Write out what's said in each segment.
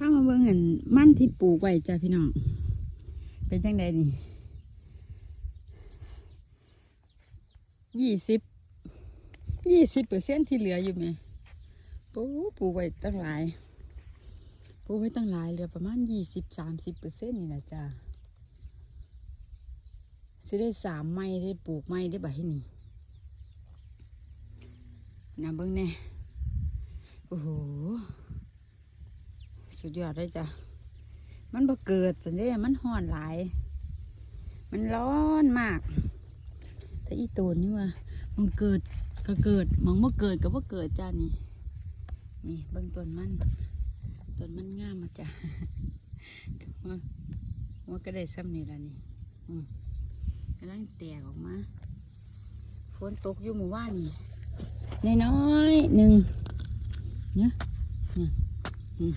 พามาเบิ่งอันมั่นที่ปลูกไว้จ้ะพี่น้อง เป็นจังไดนี่ยี่สิบยี่สิบเปอร์เซ็นที่เหลืออยู่ไหมปลูกปลูกไว้ตั้งหลายปลูกไว้ตั้งหลายเหลือประมาณยี่สิบสามสิบเปอร์เซ็นนี่นะจ้ะสิได้สามไม้ได้ปลูกไม้ได้บ่ให้นี่นะเบิ่งแน่โอ้โห สุดยอดเลยจ้ะ มันบ่เกิดสันเด้มันห้อนหลาย มันร้อนมาก แต่อีตูนนี่ว่ามันเกิดก็เกิดมองบ่เกิดก็บ่เกิดจ้านี่ นี่เบิ่งต้นมันต้นมันงามมาจ้ะว่าว่าก็ได้ซ้ำนี่ละนี่อืมกำลังแตกออกมาฝนตกอยู่หมู่ว่านนี่น้อยๆหนึ่งเนี่ยเนี่ยอืม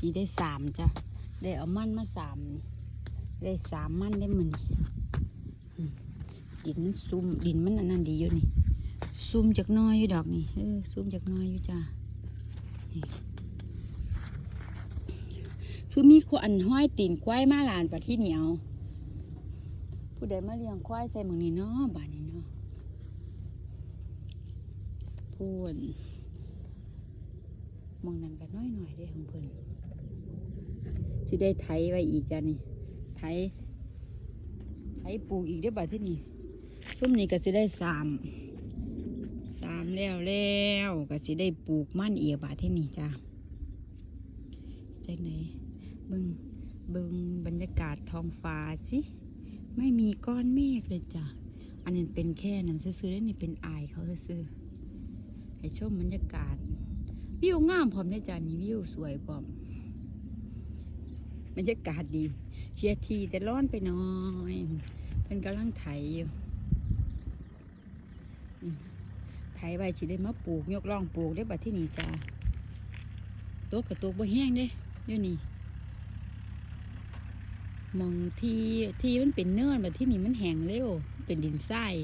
สีได้สามจ้ะ ได้เอามันมาสามนี่ได้สามมันได้มันนี่อืมดินมันซุ่มดินมันอันนั้นดีอยู่นี่ซุ่มจากน้อยอยู่ดอกนี่เออซุ่มจากน้อยอยู่จ้ะนี่คือมีขวานห้อยตีนควายมาหลานปะที่เหนียว ผู้ใดมาเลี้ยงควายใส่หมึงนี่เนาะบ้านนี้เนาะพูนมองนั้นก็น้อยหน่อยๆเด้ของเพิ่อน สิได้ไถไว้อีกจ้ะนี่ไถไถปลูกอีกได้บ่าที่นี่ซุ้มนี่ก็สิได้สามสามแล้วแล้วก็สิได้ปลูกมันเอีกบ่าที่นี่จ้ะจากไหนเบิ่งเบิ่งบรรยากาศท้องฟ้าสิไม่มีก้อนเมฆเลยจ้ะอันนี้เป็นแค่นั้นซื่อๆแล้วนี่เป็นอายเขาซื่อให้ชมบรรยากาศวิวงามพร้อมเลยจ้ะนี่วิวสวยพร้อม รรยากาศดี เชียร์ทีแต่ร้อนไปหน่อยเพิ่นกำลังไถอยู่ไถไว้สิได้มาปลูก ยกล่องปลูกได้บัดที่นี่จ้าตกกับตกบ่แห้งเด้อยู่นี่มองทีทีมันเป็นเนินบัดที่นี่มันแห้งเร็ว เป็นดินทราย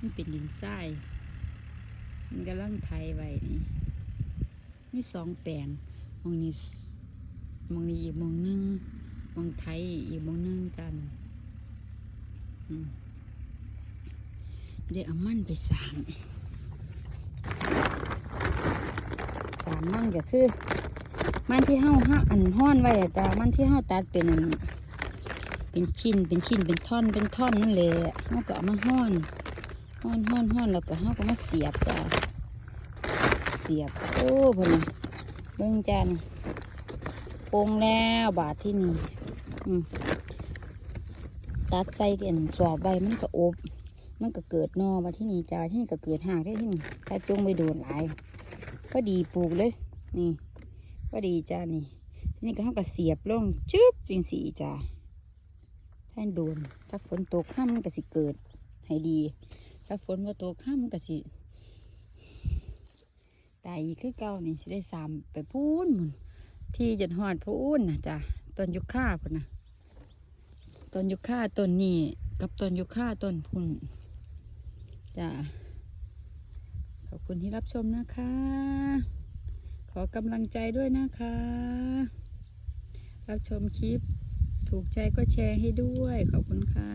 มันเป็นดินทรายมันกำลังไถไว้นี่มีสองแปลงมองนี้ มองนี้อีกมองหนึงมองไทยอีกมองหนึงจันเดี๋ยวเอามันไปสามสามมันก็คือ มันที่เห่าห้าอันห้อนไว้จ้ามันที่เห่าตัดเป็นเป็นชิ้นเป็นชิ้นเป็นท่อนเป็นท่อนนั่นแหละเฮาก็เอามาห้อนห้อนห้อนห้อนแล้วก็เฮาก็มาเสียบจ้าเสียบโอ้พอนะเบิ่งจ้านี่ งแล้วบาทที่นี่ตัดใส่กันสวบใบมันก็อบ มันก็เกิดนอบาที่นี่จ้าที่นี่ก็เกิดห่ากได้ที่นี่ถ้าจงไปโดนหลายก็ดีปลูกเลย นี่ก็ดีจ้านี่ ที่นี่ก็เขาก็เสียบลงชึบจริงสีจ้าถ้าโดน ถ้าฝนตกข้ามมันก็สิเกิดให้ดี ถ้าฝนว่าตกข้ามมันก็สิตายอีกคือเก่านี่สิได้สามไปพูนมุน ที่จันหอดพูนนะจ้ะต้นยุค่าพุ่นนะต้นยุค่าต้นนี้กับต้นยุค่าต้นพุ่นจ้ะขอบคุณที่รับชมนะคะ ขอกำลังใจด้วยนะคะ รับชมคลิปถูกใจก็แชร์ให้ด้วย ขอบคุณค่ะ